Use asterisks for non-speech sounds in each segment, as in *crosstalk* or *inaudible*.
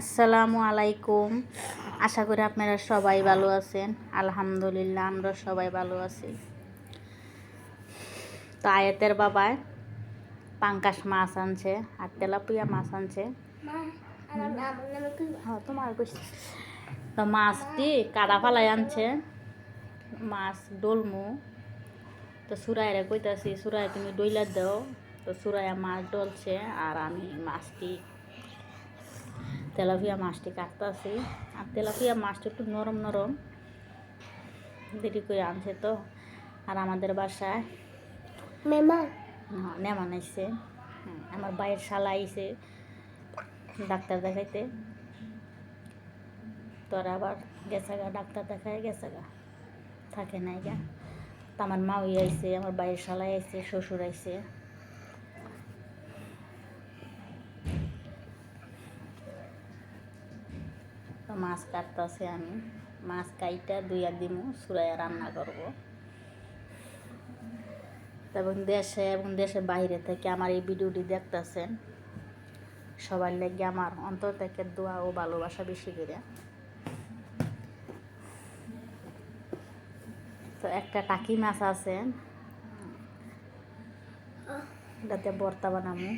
আসসালামু আলাইকুম। আশা করি আপনারা সবাই ভালো আছেন। আলহামদুলিল্লাহ, আমরা সবাই ভালো আছি। তো আয়াতের বাবায় পাঙ্কাশ মাছ আনছে আর তেলাপিয়া মাছ আনছে। হ্যাঁ তোমার তো মাছটি কাদা ফালাই আনছে। মাছ ডলমু। তো সুরাইরে কইতাছি সুরাই তুমি ডইলা দাও। তো সুরাইয়া মাছ ডলছে আর আমি মাছটি তেলাপিয়া মাছটি কাটতেছি আর তেলাপিয়া মাছটা একটু নরম নরম দেরি করে আনছে তো। আর আমাদের বাসায় মেমা। হ্যাঁ, নেমান আইছে হুম, আমার বাইয়ের শালা আইসে ডাক্তার দেখাইতে। তোর আবার গেছে গা ডাক্তার দেখায় গেছে গা। থাকে নাই গা। তো আমার মাউই আইসে আমার বাইয়ের শালাই আইসে শ্বশুর আইছে। মাছ কাটতেছে আমি। মাছ কাইটা দুইয়া দিমু সুরাইয়া রান্না করব। এবং দেশে এবং দেশের বাইরে থেকে আমার এই ভিডিওটি দেখতেছেন। সবার লেগে আমার অন্তর থেকে দোয়া ও ভালোবাসা বেশি করে। তো একটা টাকি মাছ আছে। এটাতে বর্তা বানামু।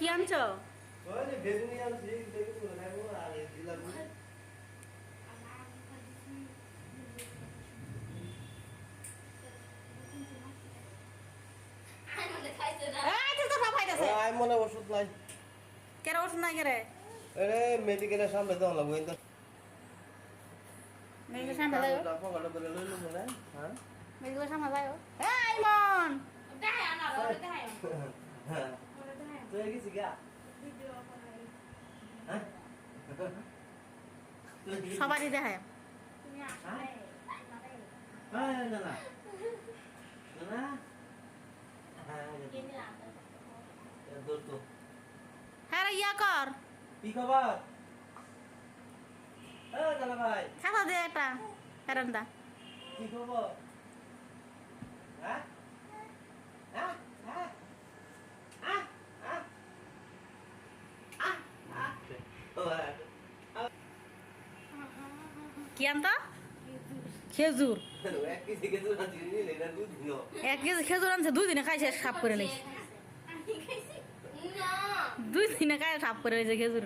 কি আনছো? মনে ওষুধ নাই। কেরে ওষুধ নাই কেরে? এরে মেডিকেলের সামনে দেওয়া লাগবো কিন্তু মেডিকেল সামনে যাও পকেটে বলে লইলু হ্যাঁ? মেডিকেল সামনে যাও এই মন! তুই গেছি গা হ্যাঁ তুই গেছিস? সবারই দেখায়। হ্যাঁ? হ্যাঁ? হ্যাঁ, তো। হ্যাঁ ইয়া কর। কি খবর? ভাই। খাতা দে একটা। ফেরান্দা কি খবর হ্যাঁ হ্যাঁ হ্যাঁ হ্যাঁ হ্যাঁ হ্যাঁ হ্যাঁ ও, হ্যাঁ। কি আনতা? খেজুর। এক কেজি খেজুর আনছি, দুই দিনে খাইছে সাপ করে নিস দুই দিনে খাই সাপ করে নিয়েছে খেজুর।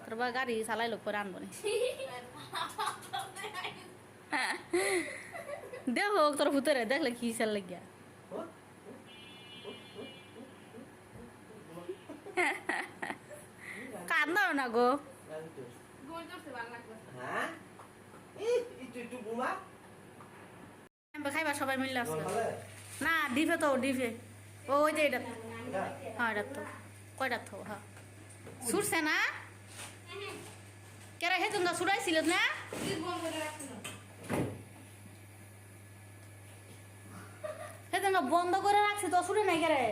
তোর বা গাড়ি চালাই লোক করে আনব *laughs* দেখো তোর ভুতরে দেখলে কি চাল লাগিয়া। কান্দাও না গো। হ্যাঁ? খাইবা সবাই মিললে আসবে না ডিফে তো ডিফে ও ওই যে এটা। এটা? হ্যাঁ এটা তো। কয়টা তো? হ্যাঁ। সুরছে না? কেরা হে তোমরা সুরাইছিল না? হে তোমরা বন্ধ করে রাখছে তো সুরে নাই কেরে?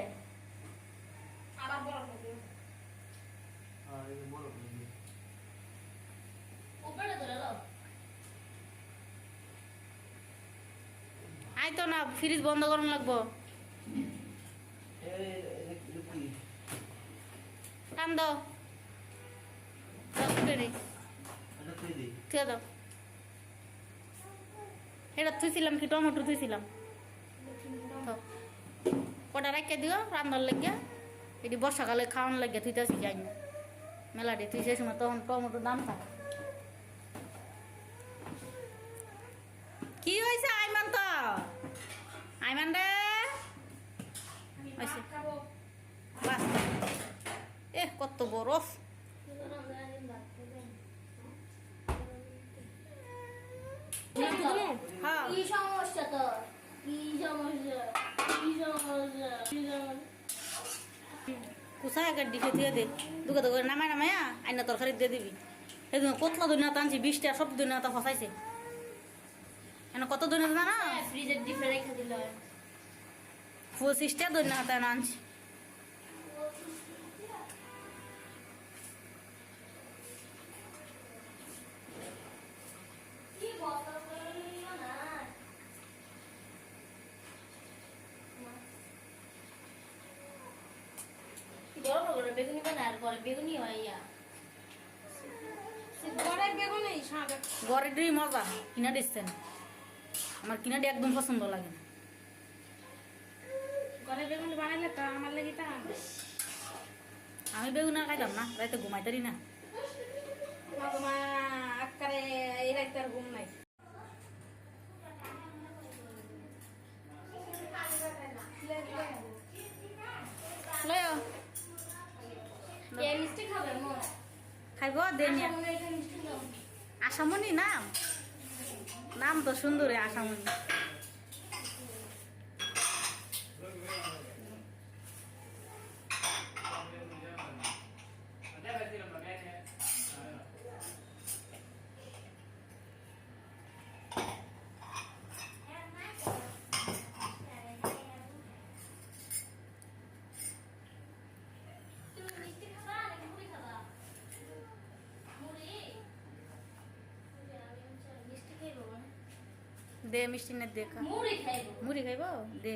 হ্যাঁ, এই বড় করে দিও। আই তো না ফ্রিজ বন্ধ করুন লাগবো। এই, দাও। দাও, এটা থুইছিলাম কি টমেটো থুইছিলাম। ওটা রাখিয়ে দিও রান্নার লাগিয়া এটি বর্ষাকালে খাওয়ান লাগিয়া থুইতেছি যাই মেলাটি সেই সময় তখন টমেটো দাম থাকে কি হয়েছে আইমান তো আইমান রে এ কত বরফ হ্যাঁ। কি সমস্যা তোর? কি সমস্যা? কি সমস্যা? কি সমস্যা? কুসায় একটা ডিখে দিয়ে দে। দুকে দুকে নামায় নামায়া আইনা তরকারি দিয়ে দিবি। সেদিন কতলা দুনিয়া টানছি বিশটা সব দুনিয়া তা ফসাইছে। কত দৈনিক না? হ্যাঁ, ফ্রিজের ডিপে রেখে দিল। আনছি। বেগুনি আর বেগুনি হয় বেগুনি সাদা গড়ের মজা কিনা দিচ্ছেন। আমার কিনা ডি একদম পছন্দ লাগে না। ঘরে বেগুনি বানাইলে তো আমার লাগি তা। আমি বেগুন আর খাইতাম না রাইতে ঘুমাইতারি না। আকারে এই রাইতে আর ঘুম নাই। মিষ্টি খাবে খাইব দে মনে আশামণি নাম নাম তো সুন্দর আশামণি তুমি মিষ্টি খাবা নাকি মুড়ি খাবা মুড়ি আমি হচ্ছে মিষ্টি খাইবো মানে দে মিষ্টি না দে খা। মুড়ি খাইবো। দে।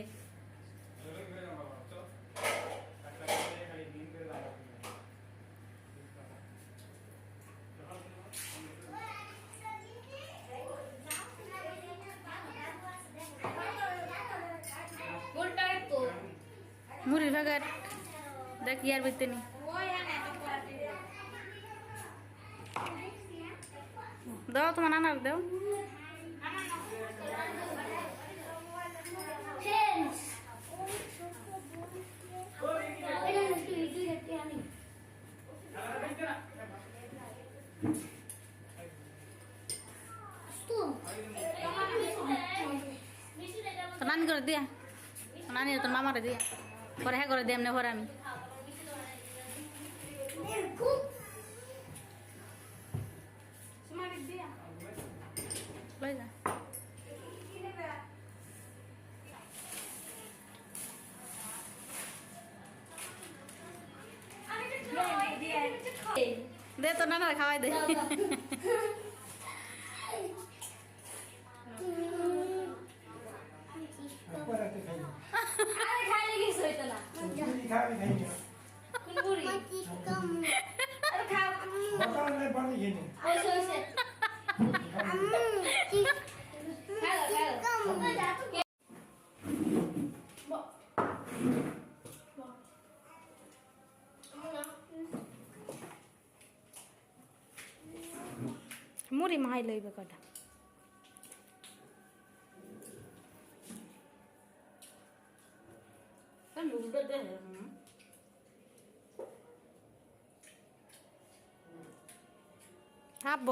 মুড়ির ভাগার। দেখ ইয়ার বিতে নি। দাও তোমার নানার দাও ফ্রেন্ডস এটা মিষ্টি মিষ্টি খেতে আমি তো নানি করে দিয়া নানি তোর মামারে দিয়া পরে হ্যাঁ করে দিয়ে এমনি ঘরে আমি দে তোর নানার খাওয়াই দে 사람의 반이 얘네. 어, 저, 저. 뭐? 뭐? 뭐나? 물이 많이 넣어거든. 난 물도 돼. খাব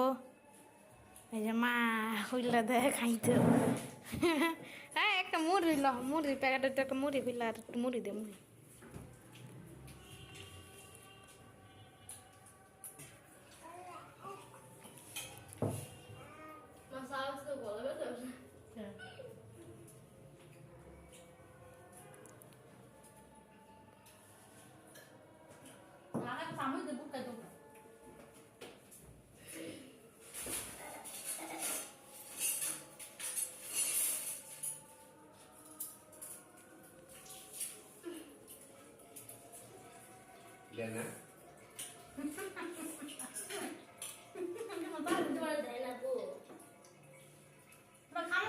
এই যে মা হইলা দেয় খাইতে হ্যাঁ *laughs* একটা মুড়ি ল মুড়ি প্যাকেটের একটা মুড়ি হইলা আর মুড়ি দে মুড়ি। দেয় না গো Nó khám